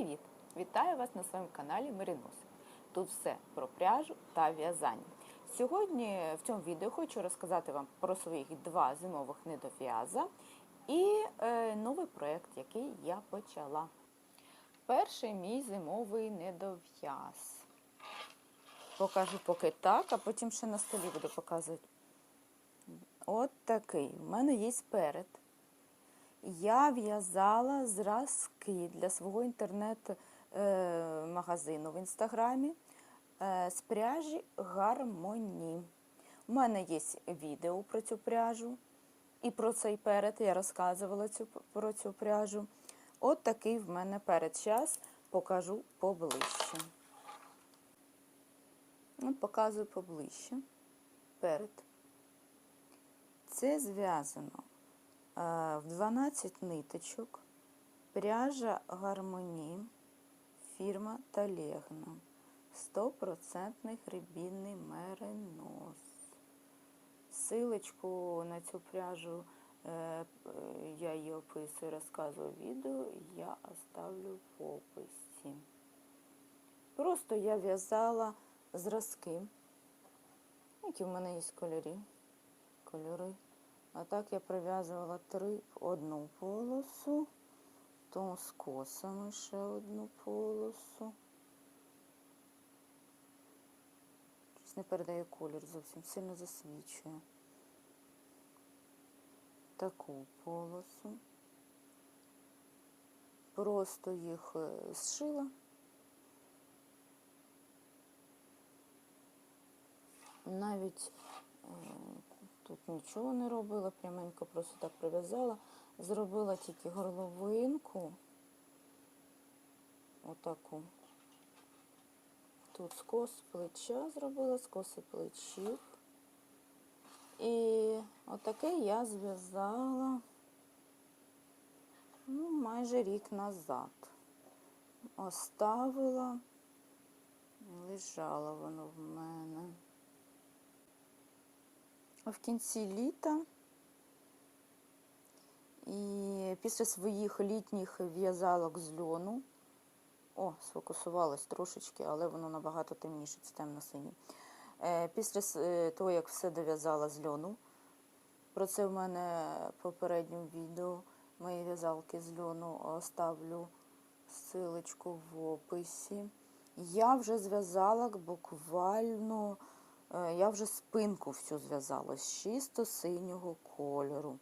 Привіт! Вітаю вас на своєму каналі Мерінос. Тут все про пряжу та в'язання. Сьогодні в цьому відео хочу розказати вам про своїх два зимових недов'яза і е, новий проєкт, який я почала. Перший мій зимовий недов'яз. Покажу поки так, а потім ще на столі буду показувати. От такий. У мене є сперед. Я в'язала зразки для свого інтернет-магазину в інстаграмі е, з пряжі Гармоні. У мене є відео про цю пряжу і про цей перед. Я розказувала цю, про цю пряжу. От такий в мене перед. Зараз покажу поближче. Ну, показую поближче. Перед. Це зв'язано в 12 ниточок, пряжа гармоні, фірма Талегна, 100% рибінний меринос. Силочку на цю пряжу е, я її описую, розказую відео, я оставлю в описі. Просто я в'язала зразки, які в мене є кольори. кольори. А так я прив'язувала три в одну полосу, то з косами ще одну полосу. Щось не передає колір, зовсім сильно засвічує. Таку полосу. Просто їх е, зшила. Навіть Тут нічого не робила, пряменько просто так прив'язала. Зробила тільки горловинку. Отаку. Тут скос плеча зробила, скоси плечів. І отаке я зв'язала ну, майже рік назад. Оставила, лежало воно в мене. В кінці літа і після своїх літніх в'язалок з льону, о, сфокусувалась трошечки, але воно набагато темніше, це темно-синій. Після е, того, як все дов'язала з льону, про це в мене в попередньому відео мої в'язалки з льону оставлю ссылочку в описі. Я вже зв'язала буквально. Е, я вже спинку всю зв'язала з чисто синього кольору.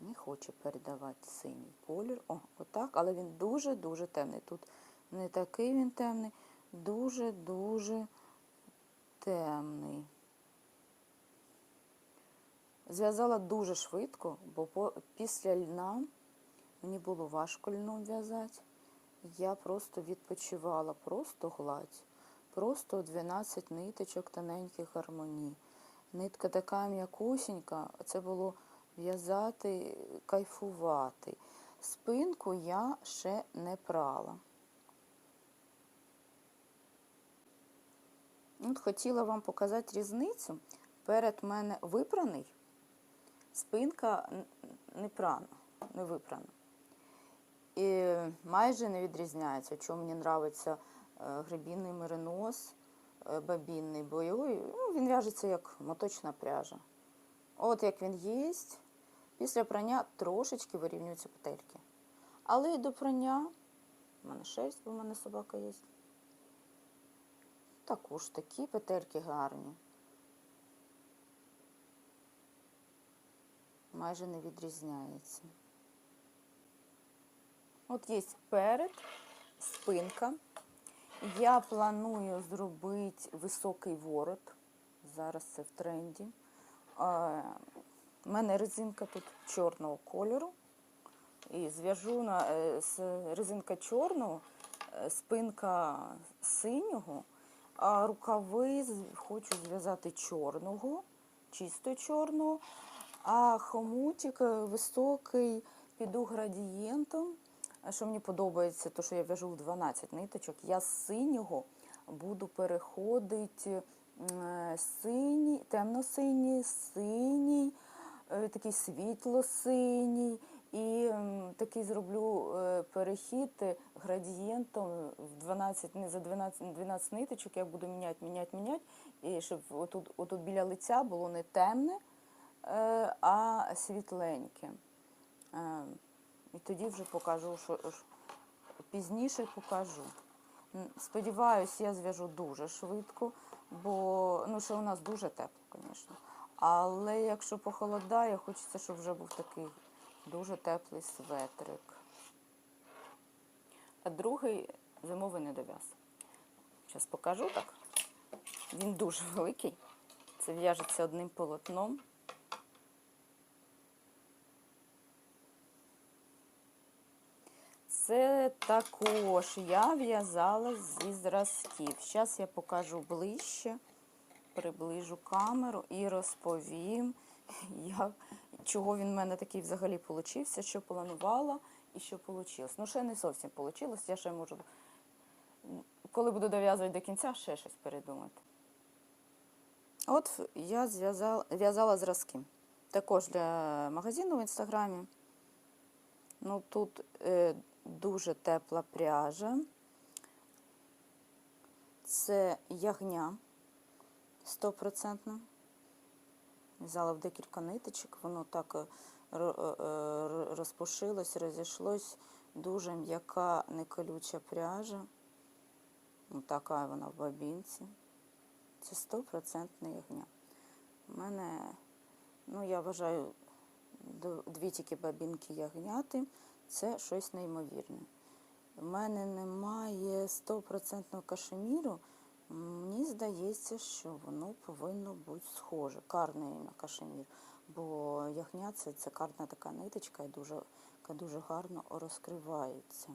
Не хоче передавати синій колір. О, отак, але він дуже-дуже темний. Тут не такий він темний, дуже-дуже темний. Зв'язала дуже швидко, бо після льна мені було важко льном в'язати. Я просто відпочивала, просто гладь. Просто 12 ниточок тоненьких гармоній. Нитка така м'якусінька, це було в'язати, кайфувати. Спинку я ще не прала. От Хотіла вам показати різницю. Перед мене випраний, спинка не прана, не випрана. І майже не відрізняється, чому мені подобається гребінний меринос, е, бабінний бойовий, ну, він в'яжеться як моточна пряжа. От як він є, після прання трошечки вирівнюються петельки. Але і до прання, в мене шерсть, бо в мене собака є. Також такі петельки гарні. Майже не відрізняється. От є перед, спинка. Я планую зробити високий ворот. Зараз це в тренді. У мене резинка тут чорного кольору. І зв'яжу на е, з резинка чорного, е, спинка синього, а рукави хочу зв'язати чорного, чисто чорного, а хомутик е, високий піду градієнтом. Що мені подобається, то що я в'яжу в 12 ниточок, я з синього буду переходити синій, темно-синій, синій, е, такий світло-синій І такий зроблю е, перехід е, градієнтом в 12, не за 12, 12 ниточок, я буду міняти, міняти, міняти, і щоб отут, отут біля лиця було не темне, е, а світленьке. Е, І тоді вже покажу, що що- пізніше покажу. Сподіваюсь, я зв'яжу дуже швидко, бо ну, ще у нас дуже тепло, звісно. Але якщо похолодає, хочеться, щоб вже був такий дуже теплий светрик. А другий зимовий недов'яз. Зараз покажу так. Він дуже великий. Це в'яжеться одним полотном. Це також я в'язала зі зразків. Зараз я покажу ближче, приближу камеру і розповім, як, чого він в мене такий взагалі получився, що планувала і що вийшло. Ну, ще не зовсім вийшло, я ще можу, коли буду дов'язувати до кінця, ще щось передумати. От я зв'язала в'язала зразки. Також для магазину в інстаграмі. Ну, тут е, дуже тепла пряжа. Це ягня стопроцентно. Взяла в декілька ниточок, воно так е, е, е, розпушилось, розійшлось. Дуже м'яка, неколюча пряжа. Ну, така вона в бабінці. Це стопроцентне ягня. У мене, ну я вважаю, дві тільки бабінки ягняти це щось неймовірне. У мене немає стопроцентного кашеміру. Мені здається, що воно повинно бути схоже, карне на кашемір. Бо ягня це, це карна така ниточка, і дуже, яка дуже гарно розкривається.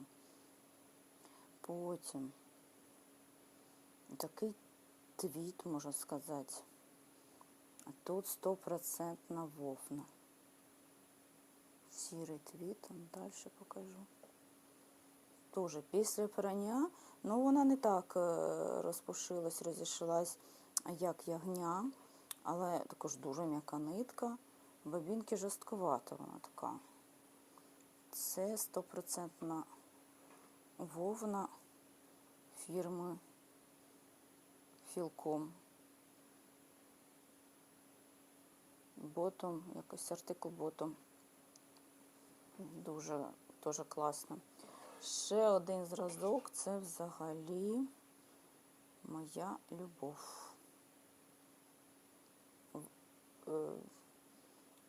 Потім такий твіт, можна сказати. Тут стопроцентна вовна. Сірий твіт, далі покажу. Тоже після прання, ну вона не так е, розпушилась, розійшлась, як ягня, але також дуже м'яка нитка. Бабінки жорстковата вона така. Це стопроцентна вовна фірми Філком. Ботом, якийсь артикул ботом. Дуже, дуже класно. Ще один зразок це взагалі моя любов. Е,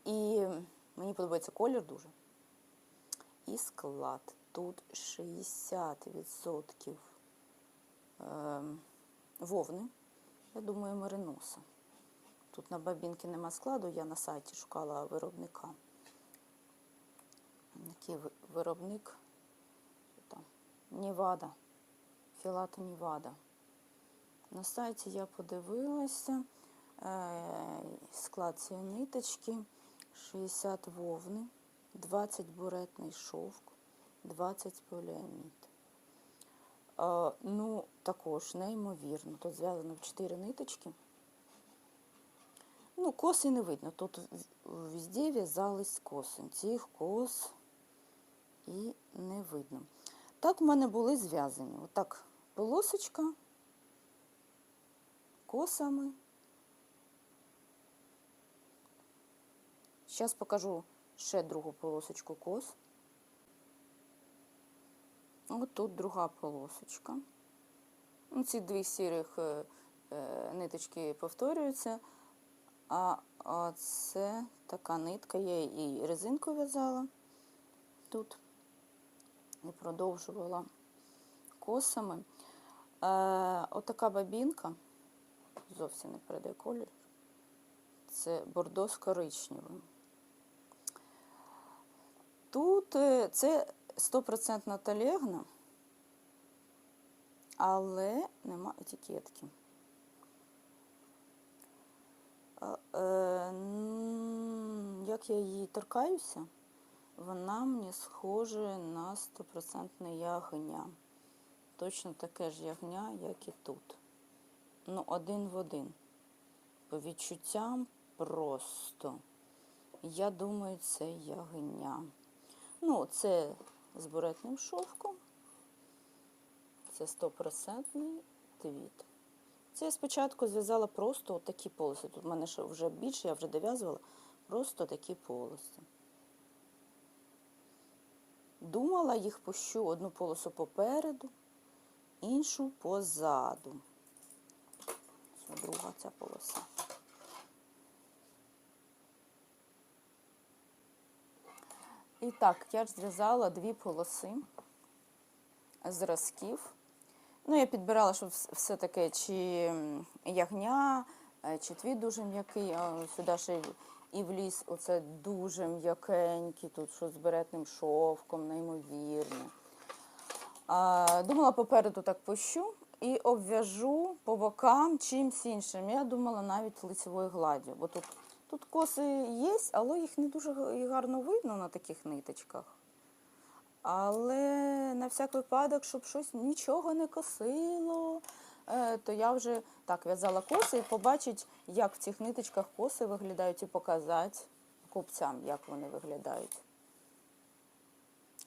І мені подобається колір дуже. І склад. Тут 60% ем, вовни. Я думаю, мериноса. Тут на бабінки нема складу, я на сайті шукала виробника. Який виробник? Там? Нівада. Філато Нівада. На сайті я подивилася. е, Склад цієї ниточки 60 вовни, 20 буретний шовк, 20 поліамід. Е, Ну, також неймовірно. Тут зв'язано в 4 ниточки. Ну, коси не видно. Тут везде в'язались коси. Цих кос і не видно. Так в мене були зв'язані. Отак полосочка косами. Зараз покажу ще другу полосочку кос. От тут друга полосочка. Ну, Ці дві сірих е, е, ниточки повторюються. А, це така нитка, я і резинку в'язала тут і продовжувала косами. Е, отака бабінка, зовсім не передає колір. Це бордо з коричневим. Тут е, це 100% талегна, але нема етикетки. Е, Як я її торкаюся, вона мені схожа на 100% ягня. Точно таке ж ягня, як і тут. Ну, один в один. По відчуттям просто. Я думаю, це ягня. Ну, це з буретним шовком. Це стопроцентний твіт. Це я спочатку зв'язала просто такі полоси. Тут в мене вже більше, я вже дов'язувала просто такі полоси. Думала, їх пущу одну полосу попереду, іншу позаду. Це друга ця полоса. І так, я ж зв'язала дві полоси зразків. Ну, я підбирала, щоб все таке, чи ягня, е, чи твіт дуже м'який, сюди ще і вліз оце дуже м'якенький, тут що з беретним шовком, неймовірне. А, думала, попереду так пущу і обв'яжу по бокам чимсь іншим. Я думала навіть лицевою гладдю, бо тут, тут коси є, але їх не дуже гарно видно на таких ниточках. Але на всяк випадок, щоб щось нічого не косило, то я вже так в'язала коси і побачить, як в цих ниточках коси виглядають, і показати купцям, як вони виглядають.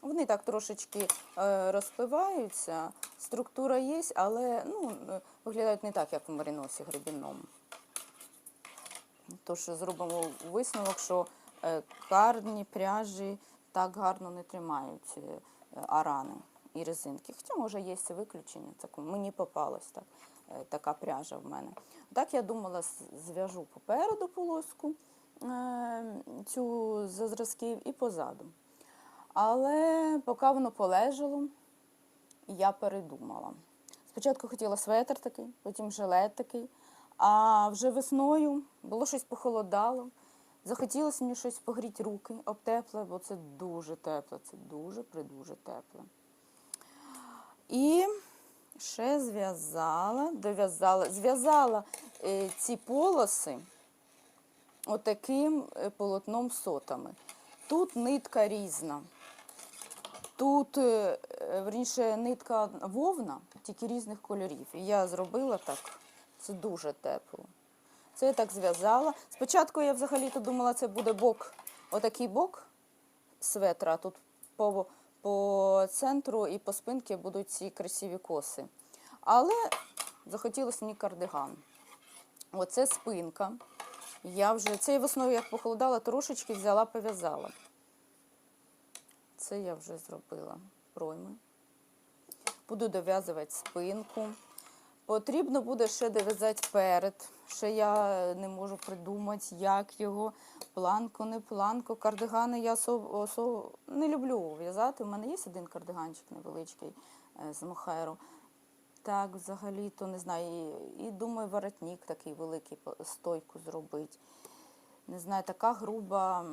Вони так трошечки е, розпливаються, структура є, але ну, е, виглядають не так, як в мариносі гребінному. Тож зробимо висновок, що е, карні пряжі так гарно не тримають е, арани і резинки. Хоча, може, є виключення. Так, мені попалась так, е, така пряжа в мене. Так я думала, з- зв'яжу попереду полоску е, цю за зразків і позаду. Але поки воно полежало, я передумала. Спочатку хотіла светр такий, потім жилет такий, а вже весною було щось похолодало. Захотілося мені щось погріти руки об тепле, бо це дуже тепле, це дуже придуже тепле. І ще зв'язала, дов'язала, зв'язала е, ці полоси отаким е, полотном сотами. Тут нитка різна. Тут, е, верніше, нитка вовна, тільки різних кольорів. І я зробила так. Це дуже тепло. Це я так зв'язала. Спочатку я взагалі-то думала, це буде бок, отакий бок светра. а Тут по, по центру і по спинці будуть ці красиві коси. Але захотілося мені кардиган. Оце спинка. Я вже цей в основі, як похолодала, трошечки взяла, пов'язала. Це я вже зробила пройми. Буду дов'язувати спинку. Потрібно буде ще дов'язати перед. Ще я не можу придумати, як його. Планку, не планку. Кардигани я осо- осо- не люблю в'язати. У мене є один кардиганчик невеличкий е, з мохеру. Так, взагалі, то не знаю. І, думаю, воротник такий великий, стойку зробити. Не знаю, така груба.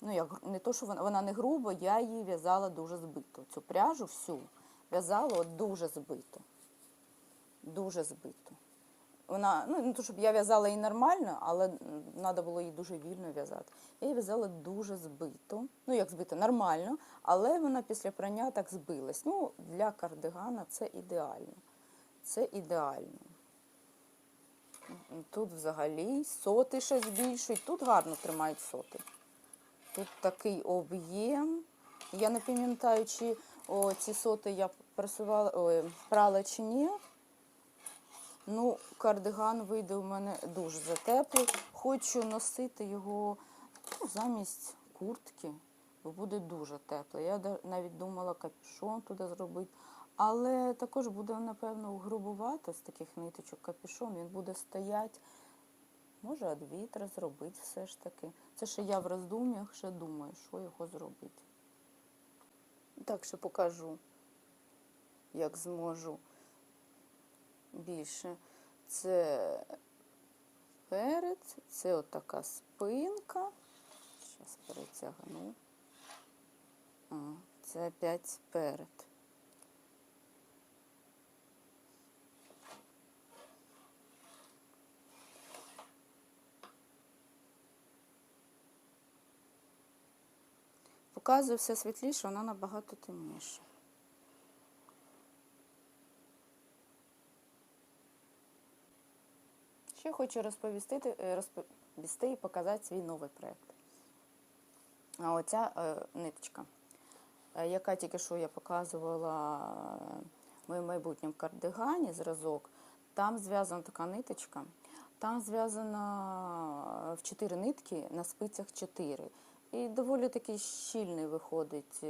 Ну, як не то, що вона, вона не груба, я її в'язала дуже збито. Цю пряжу всю в'язала дуже збито. Дуже збито. Вона, ну не то, щоб я в'язала її нормально, але треба було її дуже вільно в'язати. Я її в'язала дуже збито. Ну, як збито, нормально, але вона після прання так збилась. Ну, для кардигана це ідеально. Це ідеально. Тут взагалі соти ще збільшують, тут гарно тримають соти. Тут такий об'єм. Я не пам'ятаю, чи о, ці соти я пресувала, ой, прала чи ні. Ну, кардиган вийде у мене дуже затеплий. Хочу носити його ну, замість куртки, бо буде дуже тепло. Я навіть думала капюшон туди зробити. Але також буде, напевно, грубувати з таких ниточок капюшон. Він буде стояти. Може, від вітра зробити все ж таки. Це ще я в роздум'ях ще думаю, що його зробити. Так, ще покажу, як зможу більше. Це перед, це отака спинка. Зараз перетягну. А, це опять сперед. Показую все світліше, вона набагато темніша. Ще хочу розповісти, е, розповісти і показати свій новий проєкт. А оця е, ниточка. е, яка тільки що я показувала е, в моєму майбутньому кардигані, зразок, там зв'язана така ниточка. Там зв'язана в чотири нитки на спицях чотири. І доволі такий щільний виходить,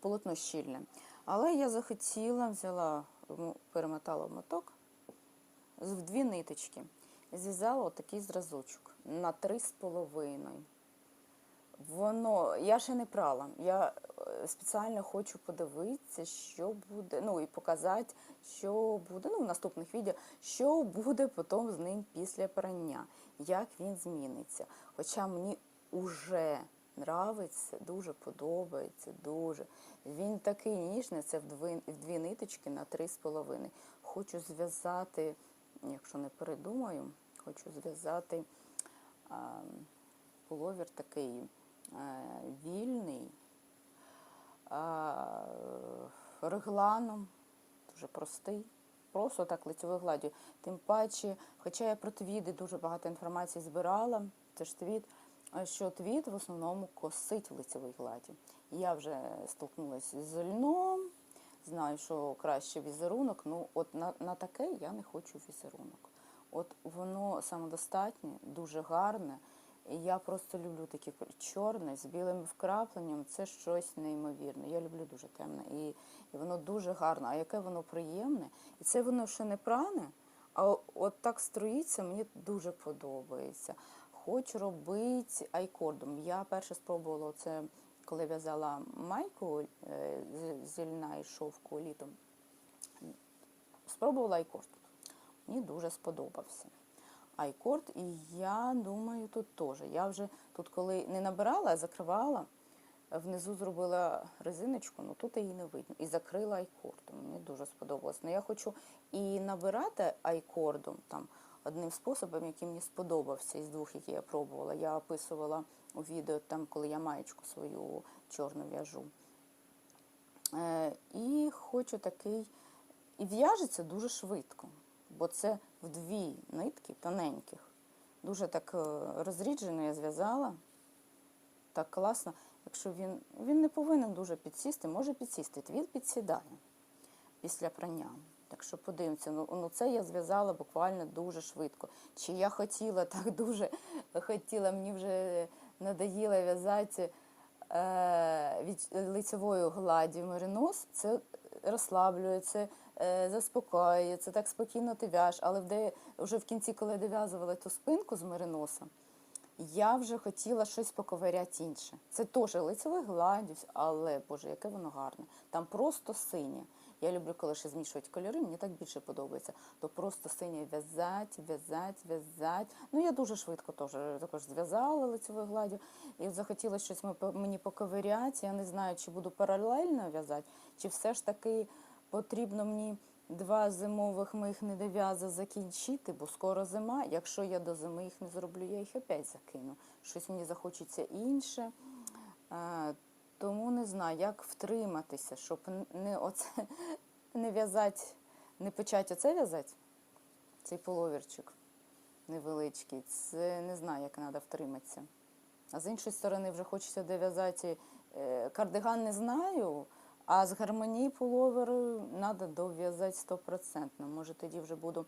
полотно щільне. Але я захотіла, взяла, перемотала моток в дві ниточки. Зв'язала отакий зразочок на три з половиною. Воно, я ще не прала. Я е, спеціально хочу подивитися, що буде, ну і показати, що буде, ну в наступних відео, що буде потім з ним після прання, як він зміниться. Хоча мені вже нравиться, дуже подобається, дуже. Він такий ніжний, це в дві, в дві ниточки на три з половиною. Хочу зв'язати, якщо не передумаю, хочу зв'язати. А, такий е, вільний, регланом, дуже простий, просто так лицьовою гладдю. Тим паче, хоча я про твіди дуже багато інформації збирала, це ж твіт, е, що твіт в основному косить в лицевій гладі. Я вже столкнулася з льном, знаю, що краще візерунок, ну от на, на таке я не хочу візерунок. От воно самодостатнє, дуже гарне. І я просто люблю таке чорне з білим вкрапленням. Це щось неймовірне. Я люблю дуже темне. І, і воно дуже гарне. А яке воно приємне. І це воно ще не пране, а от так строїться, мені дуже подобається. Хочу робити айкордом. Я перше спробувала це, коли в'язала майку е, з- з льна і шовку літом. Спробувала айкорд. Мені дуже сподобався. Айкорд, і я думаю, тут теж. Я вже тут, коли не набирала, а закривала, внизу зробила резиночку, ну тут її не видно. І закрила айкордом. Мені дуже сподобалось. Ну я хочу і набирати айкордом там одним способом, який мені сподобався із двох, які я пробувала. Я описувала у відео, там, коли я маєчку свою чорну в'яжу. Е, і хочу такий. І в'яжеться дуже швидко, бо це в дві нитки тоненьких. Дуже так е, розріджено я зв'язала. Так класно. Якщо він, він не повинен дуже підсісти, може підсісти. Він підсідає після прання. Так що подивимося, ну, ну це я зв'язала буквально дуже швидко. Чи я хотіла так дуже хотіла, мені вже надоїло в'язати е, від лицевою гладі меринос, це розслаблює, це е, заспокоює, це так спокійно ти в'яж. Але де, вже в кінці, коли я дов'язувала ту спинку з мериноса, я вже хотіла щось поковиряти інше. Це теж лицевий гладюсь, але Боже, яке воно гарне. Там просто синє. Я люблю, коли ще змішують кольори, мені так більше подобається. То просто синє в'язать, в'язать, в'язать. Ну я дуже швидко теж також зв'язала лицевою гладдю. І захотілося щось мені поковиряти. Я не знаю, чи буду паралельно в'язати, чи все ж таки потрібно мені два зимових моїх недов'яза закінчити, бо скоро зима. Якщо я до зими їх не зроблю, я їх опять закину. Щось мені захочеться інше. Тому не знаю, як втриматися, щоб не оце не в'язати, не почати оце в'язати, цей половірчик невеличкий. Це не знаю, як треба втриматися. А з іншої сторони, вже хочеться дов'язати е, кардиган не знаю, а з гармонії пуловеру треба дов'язати стопроцентно. Може, тоді вже буду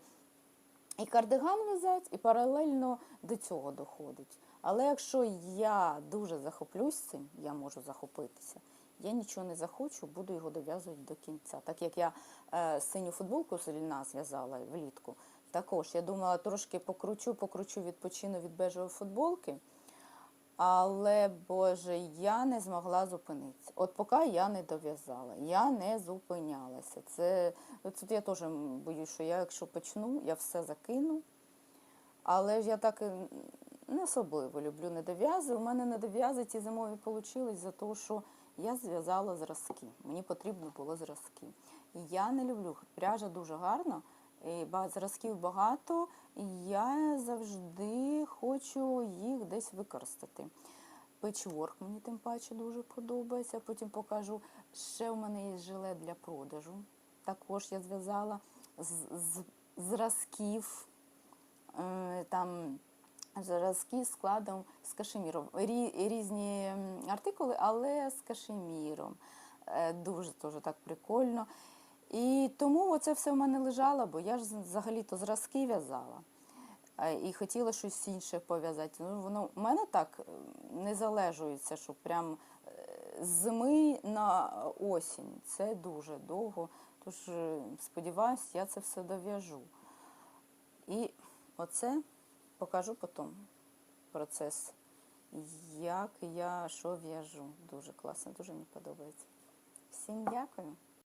і кардиган в'язати, і паралельно до цього доходить. Але якщо я дуже захоплюсь цим, я можу захопитися. Я нічого не захочу, буду його дов'язувати до кінця. Так як я е, синю футболку з льна зв'язала влітку, також я думала, трошки покручу, покручу, відпочину від бежевої футболки. Але, Боже, я не змогла зупинитися. От поки я не дов'язала, я не зупинялася. Це тут я теж боюсь, що я, якщо почну, я все закину. Але ж я так не особливо люблю недов'язи. У мене недов'язи ті зимові вийшли за те, що я зв'язала зразки. Мені потрібно було зразки. І я не люблю. Пряжа дуже гарна, і зразків багато, і я завжди хочу їх десь використати. Печворк мені тим паче дуже подобається. Потім покажу. Ще в мене є жилет для продажу. Також я зв'язала з, з зразків. Е, Там зразки складом з кашеміром. Різні артикули, але з кашеміром. Е, Дуже дуже так прикольно. І тому оце все в мене лежало, бо я ж взагалі-то зразки в'язала. Е, І хотіла щось інше пов'язати. Ну, воно у мене так е, не залежується, що прям е, з зими на осінь. Це дуже довго. Тож е, сподіваюсь, я це все дов'яжу. І оце покажу потім процес, як я що в'яжу. Дуже класно, дуже мені подобається. Всім дякую.